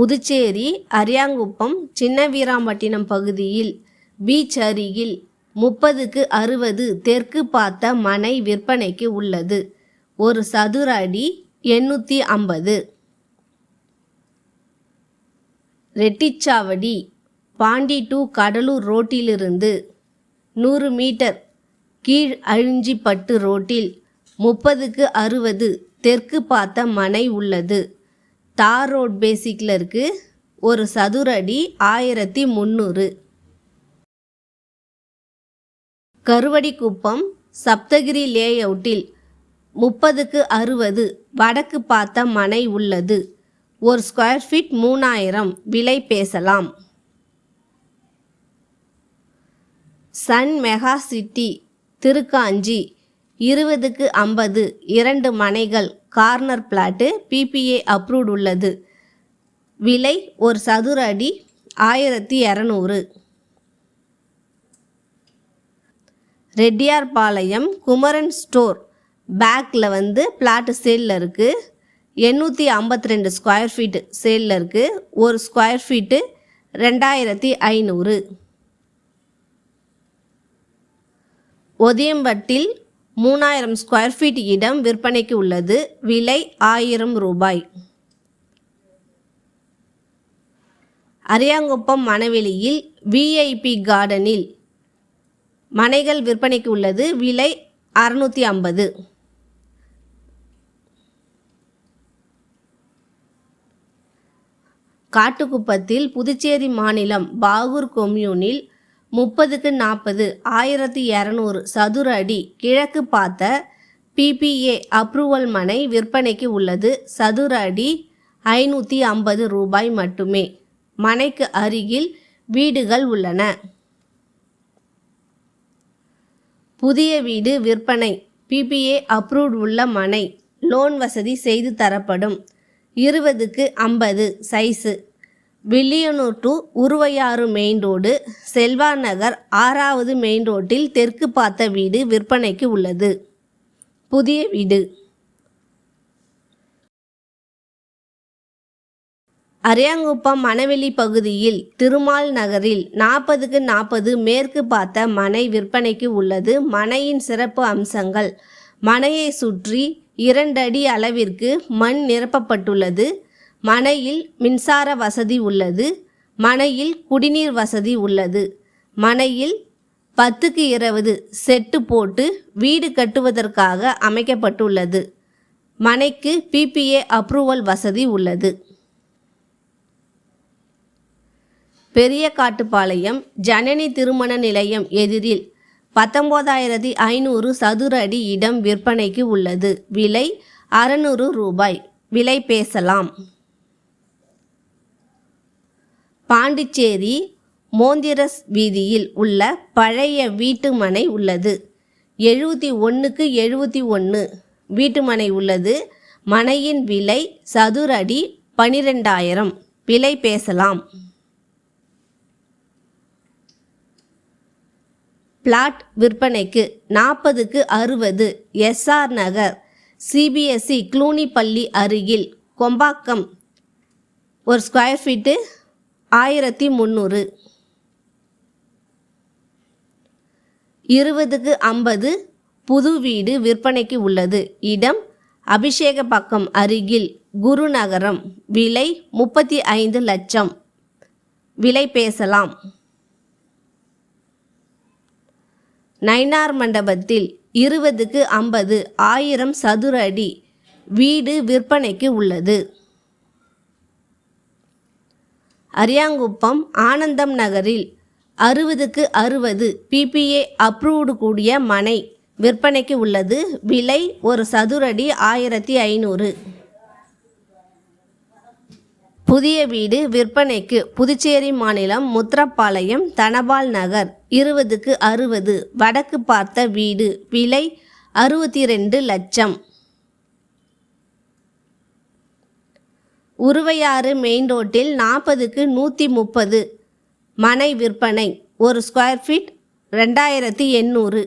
புதுச்சேரி அரியாங்குப்பம் சின்னவீராம்பட்டினம் பகுதியில் பீச் அருகில் முப்பதுக்கு அறுபது தெற்கு பார்த்த மனை விற்பனைக்கு உள்ளது. ஒரு சதுர அடி எண்ணூற்றி ஐம்பது. ரெட்டிச்சாவடி பாண்டி டு கடலூர் ரோட்டிலிருந்து நூறு மீட்டர் கீழ் அழிஞ்சிப்பட்டு ரோட்டில் முப்பதுக்கு அறுபது தெற்கு பார்த்த மனை உள்ளது. தார் ரோட் பேசிக்கில் இருக்குது ஒரு சதுரடி ஆயிரத்தி முந்நூறு கருவடிக்குப்பம் சப்தகிரி லேஅவுட்டில் முப்பதுக்கு அறுபது வடக்கு பார்த்த மனை உள்ளது. ஒரு ஸ்கொயர் ஃபீட் மூணாயிரம் விலை பேசலாம். சன் மெகா சிட்டி திருக்காஞ்சி இருபதுக்கு ஐம்பது இரண்டு மனைகள் கார்னர் பிளாட்டு பிபிஏ அப்ரூவ்ட் உள்ளது. விலை ஒரு சதுர அடி ஆயிரத்தி இரநூறு. ரெட்டியார்பாளையம் குமரன் ஸ்டோர் பேக்கில் வந்து பிளாட்டு சேலில் இருக்குது எண்ணூற்றி ஐம்பத்தி ரெண்டு ஸ்கொயர் ஃபீட்டு சேலில் இருக்குது ஒரு ஸ்கொயர் ஃபீட்டு ரெண்டாயிரத்தி ஐநூறு. ஒதியம்பட்டில் மூணாயிரம் ஸ்கொயர் ஃபீட் இடம் விற்பனைக்கு உள்ளது. விலை ஆயிரம் ரூபாய். அரியாங்குப்பம் மணவெளியில் விஐபி கார்டனில் மனைகள் விற்பனைக்கு உள்ளது. விலை அறுநூற்றி ஐம்பது. காட்டுக்குப்பத்தில் புதுச்சேரி மாநிலம் பாகூர் கொம்யூனில் முப்பதுக்கு நாற்பது ஆயிரத்தி இரநூறு சதுர அடி கிழக்கு பார்த்த பிபிஏ அப்ரூவல் மனை விற்பனைக்கு உள்ளது. சதுர அடி ஐநூற்றி ஐம்பது ரூபாய் மட்டுமே. மனைக்கு அருகில் வீடுகள் உள்ளன. புதிய வீடு விற்பனை. பிபிஏ அப்ரூவ்ட் உள்ள மனை. லோன் வசதி செய்து தரப்படும். இருபதுக்கு ஐம்பது size Villianur to Uruvaiyaru main road Selva Nagar ஆறாவது மெயின் ரோட்டில் தெற்கு பார்த்த வீடு விற்பனைக்கு உள்ளது. புதிய வீடு. அரியாங்குப்பம் மணவெளி பகுதியில் திருமால் நகரில் நாற்பதுக்கு நாற்பது மேற்கு பார்த்த மனை விற்பனைக்கு உள்ளது. மனையின் சிறப்பு அம்சங்கள் மனையை சுற்றி இரண்டடி அளவிற்கு மண் நிரப்பப்பட்டுள்ளது. மனையில் மின்சார வசதி உள்ளது மனையில் குடிநீர் வசதி உள்ளது. மனையில் பத்துக்கு இருபது செட்டு போட்டு வீடு கட்டுவதற்காக அமைக்கப்பட்டுள்ளது. மனைக்கு பிபிஏ அப்ரூவல் வசதி உள்ளது. பெரிய காட்டுப்பாளையம் ஜனனி திருமண நிலையம் எதிரில் பத்தொம்போதாயிரத்தி ஐநூறு சதுர அடி இடம் விற்பனைக்கு உள்ளது. விலை அறநூறு ரூபாய். விலை பேசலாம். பாண்டிச்சேரி மோந்திரஸ் வீதியில் உள்ள பழைய வீட்டுமனை உள்ளது. எழுபத்தி ஒன்றுக்கு எழுபத்தி ஒன்று வீட்டுமனை உள்ளது. மனையின் விலை சதுரடி பனிரெண்டாயிரம். விலை பேசலாம். பிளாட் விற்பனைக்கு நாற்பதுக்கு அறுபது. எஸ்ஆர் நகர் சிபிஎஸ்சி க்ளூனி பள்ளி அருகில் கொம்பாக்கம். ஒரு ஸ்கொயர் ஃபீட்டு ஆயிரத்தி முந்நூறு இருபதுக்கு ஐம்பது புது வீடு விற்பனைக்கு உள்ளது. இடம் அபிஷேகப்பாக்கம் அருகில் குருநகரம். விலை முப்பத்தி ஐந்து லட்சம். விலை பேசலாம். நைனார் மண்டபத்தில் இருபதுக்கு ஐம்பது ஆயிரம் சதுர அடி வீடு விற்பனைக்கு உள்ளது. அரியாங்குப்பம் ஆனந்தம் நகரில் அறுபதுக்கு அறுபது பிபிஏ அப்ரூவ்டு கூடிய மனை விற்பனைக்கு உள்ளது. விலை ஒரு சதுரடி ஆயிரத்தி ஐநூறு. புதிய வீடு விற்பனைக்கு புதுச்சேரி மாநிலம் முத்திரப்பாளையம் தனபால் நகர் இருபதுக்கு அறுபது. வடக்கு பார்த்த வீடு விலை அறுபத்தி ரெண்டு லட்சம். உருவையாறு மெயின் ரோட்டில் நாற்பதுக்கு நூற்றி முப்பது மனை விற்பனை. ஒரு ஸ்கொயர் ஃபீட் ரெண்டாயிரத்தி எண்ணூறு.